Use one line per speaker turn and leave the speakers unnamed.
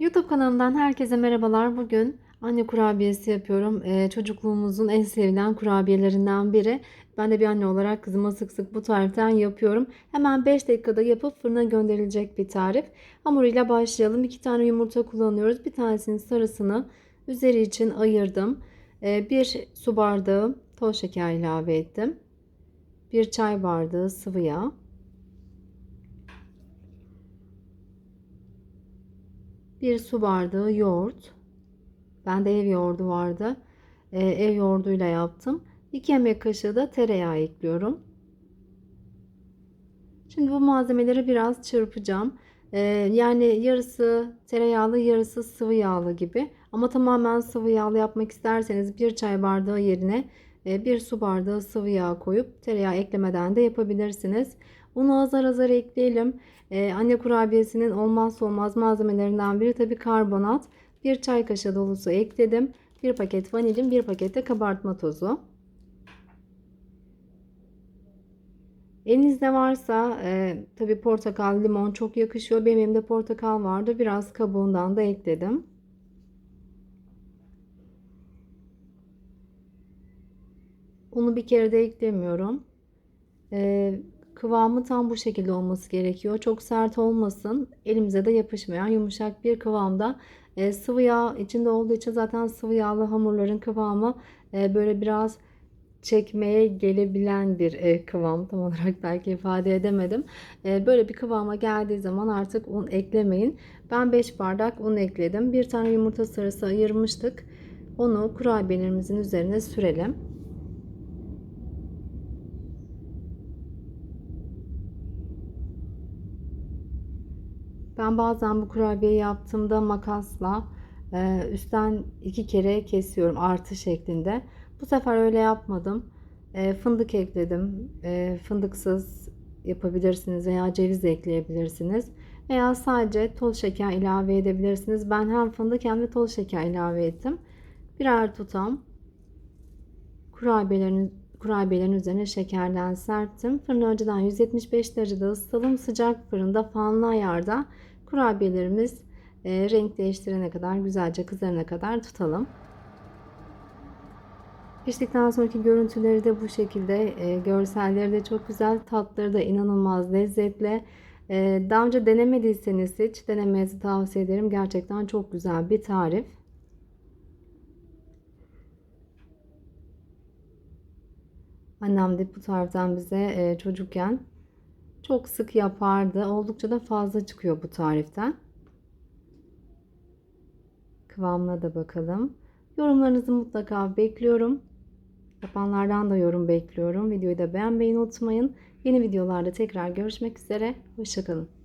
YouTube kanalımdan herkese merhabalar. Bugün anne kurabiyesi yapıyorum. Ee, çocukluğumuzun en sevilen kurabiyelerinden biri. Ben de bir anne olarak kızıma sık sık bu tariften yapıyorum. Hemen 5 dakikada yapıp fırına gönderilecek bir tarif. Hamuruyla başlayalım. 2 tane yumurta kullanıyoruz. Bir tanesinin sarısını üzeri için ayırdım. Ee, bir su bardağı toz şeker ilave ettim. Bir çay bardağı sıvı yağ. Bir su bardağı yoğurt. Bende ev yoğurdu vardı. Ee, ev yoğurduyla yaptım. 2 yemek kaşığı da tereyağı ekliyorum. Şimdi bu malzemeleri biraz çırpacağım. Ee, yani yarısı tereyağlı, yarısı sıvı yağlı gibi. Ama tamamen sıvı yağlı yapmak isterseniz bir çay bardağı yerine e, bir su bardağı sıvı yağ koyup tereyağı eklemeden de yapabilirsiniz. Unu azar azar ekleyelim. Ee, anne kurabiyesinin olmazsa olmaz malzemelerinden biri tabii karbonat. Bir çay kaşığı dolusu ekledim. Bir paket vanilin, bir paket de kabartma tozu. Elinizde varsa e, tabii portakal, limon çok yakışıyor. Benim elimde portakal vardı. Biraz kabuğundan da ekledim. Unu bir kere de eklemiyorum. E, kıvamı tam bu şekilde olması gerekiyor. Çok sert olmasın. Elimize de yapışmayan yumuşak bir kıvamda. E, sıvı yağ içinde olduğu için zaten sıvı yağlı hamurların kıvamı e, böyle biraz çekmeye gelebilen bir e, kıvam. Tam olarak belki ifade edemedim. E, böyle bir kıvama geldiği zaman artık un eklemeyin. Ben 5 bardak un ekledim. Bir tane yumurta sarısı ayırmıştık. Onu kurabiyelerimizin üzerine sürelim. Ben bazen bu kurabiye yaptığımda makasla e, üstten iki kere kesiyorum artı şeklinde. Bu sefer öyle yapmadım. E, fındık ekledim. E, fındıksız yapabilirsiniz veya ceviz ekleyebilirsiniz. Veya sadece toz şeker ilave edebilirsiniz. Ben hem fındık hem de toz şeker ilave ettim. Birer tutam kurabiyelerin kurabiyelerin üzerine şekerden serptim. Fırını önceden 175 derecede ısıtalım. Sıcak fırında fanlı ayarda kurabiyelerimiz e, renk değiştirene kadar güzelce kızarana kadar tutalım. Piştikten sonraki görüntüleri de bu şekilde. E, görselleri de çok güzel. Tatları da inanılmaz lezzetli. E, daha önce denemediyseniz hiç denemenizi tavsiye ederim. Gerçekten çok güzel bir tarif. Annem de bu tariften bize e, çocukken çok sık yapardı. Oldukça da fazla çıkıyor bu tariften. Kıvamına da bakalım. Yorumlarınızı mutlaka bekliyorum. Yapanlardan da yorum bekliyorum. Videoyu da beğenmeyi unutmayın. Yeni videolarda tekrar görüşmek üzere. Hoşçakalın.